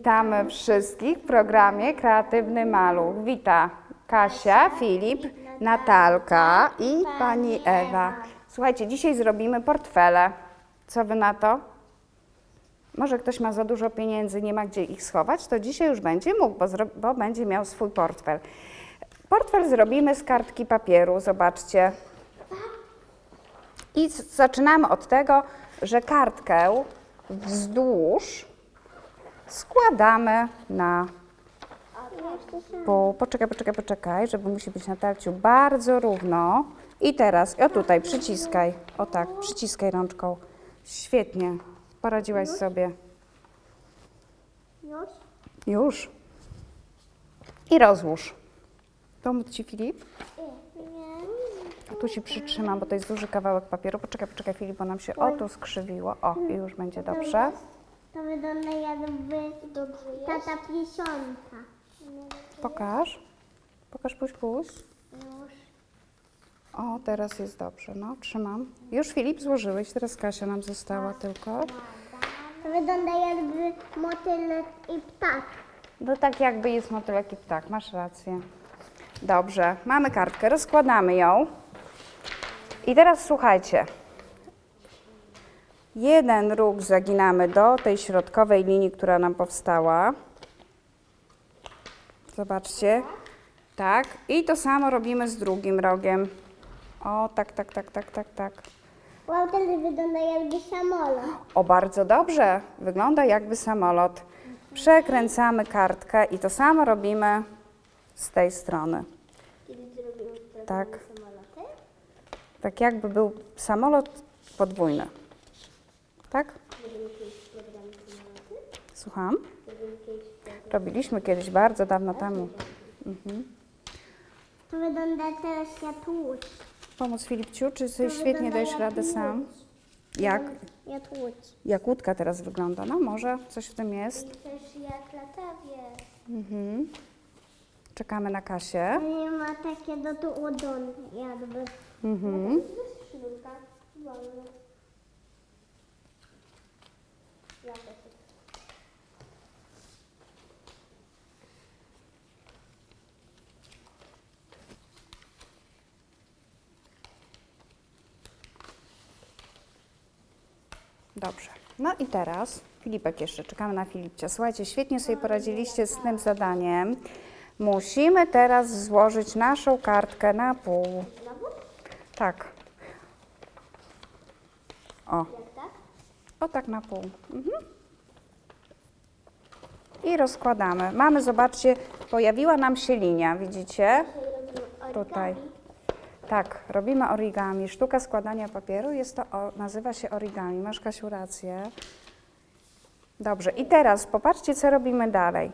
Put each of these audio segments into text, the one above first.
Witamy wszystkich w programie Kreatywny Maluch. Wita Kasia, Filip, Natalka i pani Ewa. Słuchajcie, dzisiaj zrobimy portfele. Co wy na to? Może ktoś ma za dużo pieniędzy, nie ma gdzie ich schować, to dzisiaj już będzie mógł, bo, bo będzie miał swój portfel. Portfel zrobimy z kartki papieru, zobaczcie. I zaczynamy od tego, że kartkę wzdłuż składamy na pół. Poczekaj, poczekaj, poczekaj, żeby musi być na tarciu bardzo równo. I teraz, o tutaj, przyciskaj. O tak, przyciskaj rączką. Świetnie, poradziłaś sobie. Już? Już. I rozłóż. Pomóc Ci, Filip? Tu Ci przytrzymam, bo to jest duży kawałek papieru. Poczekaj, poczekaj, Filip, bo nam się o tu skrzywiło. O, i już będzie dobrze. To wygląda jakby tata pisionka. Pokaż. Pokaż, puść, puść. Już. O, teraz jest dobrze. No, trzymam. Już Filip złożyłeś, teraz Kasia nam została tylko. To wygląda jakby motylek i ptak. No tak jakby jest motylek i ptak, masz rację. Dobrze, mamy kartkę, rozkładamy ją. I teraz słuchajcie. Jeden róg zaginamy do tej środkowej linii, która nam powstała. Zobaczcie. Tak. I to samo robimy z drugim rogiem. O, tak, tak, tak, tak, tak, tak. Wow, ten wygląda jakby samolot. O, bardzo dobrze. Wygląda jakby samolot. Przekręcamy kartkę i to samo robimy z tej strony. Tak. Tak jakby był samolot podwójny. Tak? Słucham? Robiliśmy kiedyś bardzo dawno temu. To wygląda teraz łódź. Pomóc Filipciu, czy sobie To świetnie dajesz radę sam? Jak? Jak łódka teraz wygląda? No może coś w tym jest. Też jak latawie. Mhm. Czekamy na Kasię. Nie ma takie do tu udon jakby. Mhm. Bez sznurka. Wolno. Dobrze. No i teraz Filipek jeszcze, czekamy na Filipcia. Słuchajcie, świetnie sobie poradziliście z tym zadaniem. Musimy teraz złożyć naszą kartkę na pół. Tak. O? O tak na pół. Mhm. I rozkładamy. Mamy, zobaczcie, pojawiła nam się linia, widzicie? Tutaj. Tak, robimy origami. Sztuka składania papieru jest to, nazywa się origami. Masz Kasiu rację. Dobrze, i teraz popatrzcie, co robimy dalej.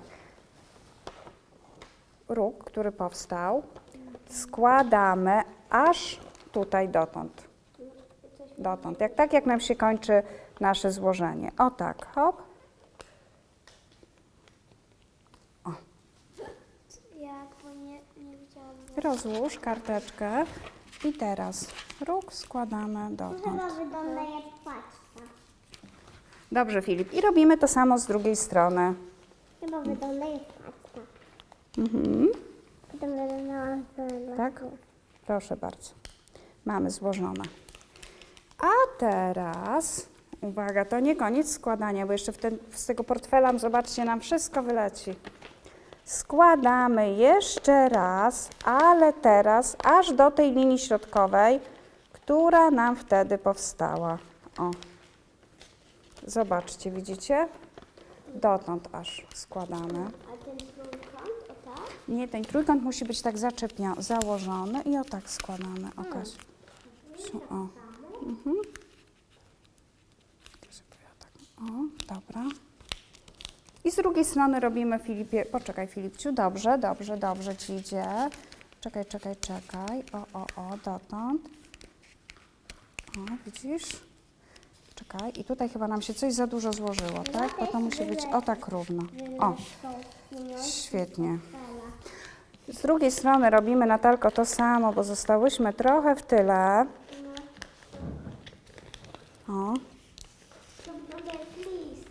Róg, który powstał, składamy aż tutaj dotąd. Dotąd. Jak, tak jak nam się kończy nasze złożenie. O tak, hop. Widziałam. Rozłóż karteczkę i teraz róg składamy To dotąd. Dobrze, Filip. I robimy to samo z drugiej strony. Chyba wygląda jak paczka. Mhm. Potem Tak? Proszę bardzo. Mamy złożone. A teraz, uwaga, to nie koniec składania, bo jeszcze ten, z tego portfela, zobaczcie, nam wszystko wyleci. Składamy jeszcze raz, ale teraz aż do tej linii środkowej, która nam wtedy powstała. O. Zobaczcie, widzicie? Dotąd aż składamy. A ten trójkąt, o tak? Nie, ten trójkąt musi być tak zaczepnia, założony i o tak składamy. O, Kasiu. Su- O. Mhm. To sobie ja tak. O, dobra. I z drugiej strony robimy Filipie, poczekaj Filipciu, dobrze, dobrze, dobrze Ci idzie. Czekaj, czekaj, czekaj. O, o, o, dotąd. O, widzisz? Czekaj, i tutaj chyba nam się coś za dużo złożyło, tak? Bo to musi być o tak równo. O, świetnie. Z drugiej strony robimy Natalko to samo, bo zostałyśmy trochę w tyle. O, To wygląda jak list.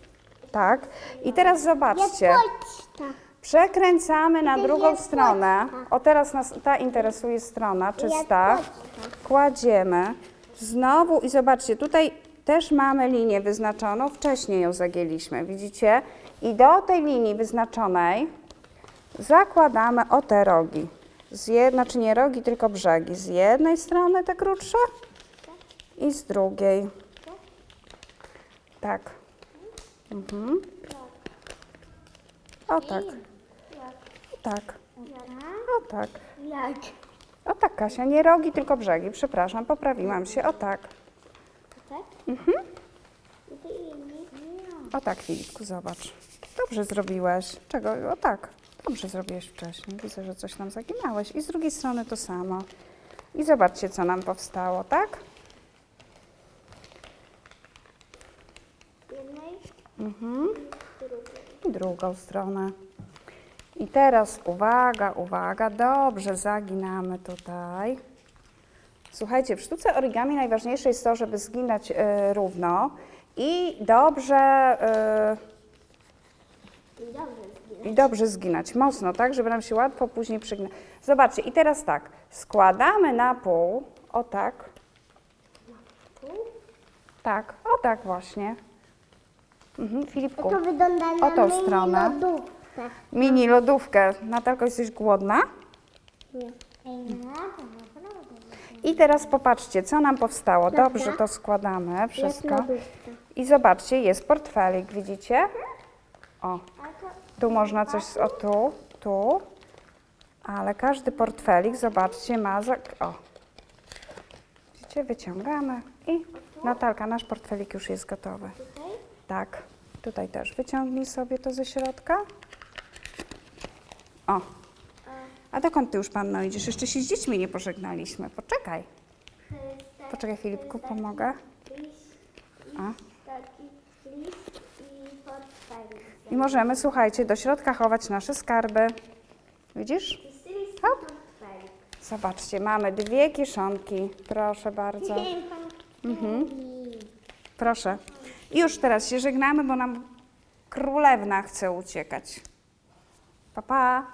Tak. I teraz zobaczcie. Poczta. Przekręcamy na drugą stronę. poczta. O, teraz nas ta interesuje strona czysta. Poczta. Kładziemy znowu i zobaczcie, tutaj też mamy linię wyznaczoną. Wcześniej ją zagięliśmy, widzicie? I do tej linii wyznaczonej zakładamy o te rogi. Z jed... Znaczy nie rogi, tylko brzegi. Z jednej strony te krótsze i z drugiej. Tak. Mhm. O tak. O tak. O tak. O tak, Kasia, nie rogi, tylko brzegi. Przepraszam, poprawiłam się. O tak. Mhm. O tak, Filipku, zobacz. Dobrze zrobiłeś. Czego? O tak. Dobrze zrobiłeś wcześniej. Widzę, że coś nam zaginałeś. I z drugiej strony to samo. I zobaczcie, co nam powstało, tak? Jednej Mhm. i drugą stronę. I teraz uwaga, uwaga, dobrze zaginamy tutaj. Słuchajcie, w sztuce origami najważniejsze jest to, żeby zginać e, równo i dobrze, e, I dobrze zginać, mocno, tak, żeby nam się łatwo później przygnać. Zobaczcie, i teraz tak, składamy na pół, o tak, tak, o tak właśnie. Mhm, Filipku, To wygląda na O tą mini stronę. lodówkę. mini lodówkę. Natalko, jesteś głodna? Nie. Ej, no, to naprawdę. I teraz popatrzcie, co nam powstało. Dobrze to składamy wszystko. Lodówka. I zobaczcie, jest portfelik, widzicie? O, A to tu można coś, z- o tu, tu. Ale każdy portfelik, zobaczcie, ma, za, o. Widzicie, wyciągamy i Natalka, nasz portfelik już jest gotowy. tutaj? Tak, tutaj też wyciągnij sobie to ze środka. O, a dokąd ty już panno idziesz? Jeszcze się z dziećmi nie pożegnaliśmy. Poczekaj. Poczekaj Filipku, pomogę. A. i możemy, słuchajcie, do środka chować nasze skarby. Widzisz? Hop. Zobaczcie, mamy dwie kieszonki. Proszę bardzo. Mhm. Proszę. Już teraz się żegnamy, bo nam królewna chce uciekać. Pa, pa.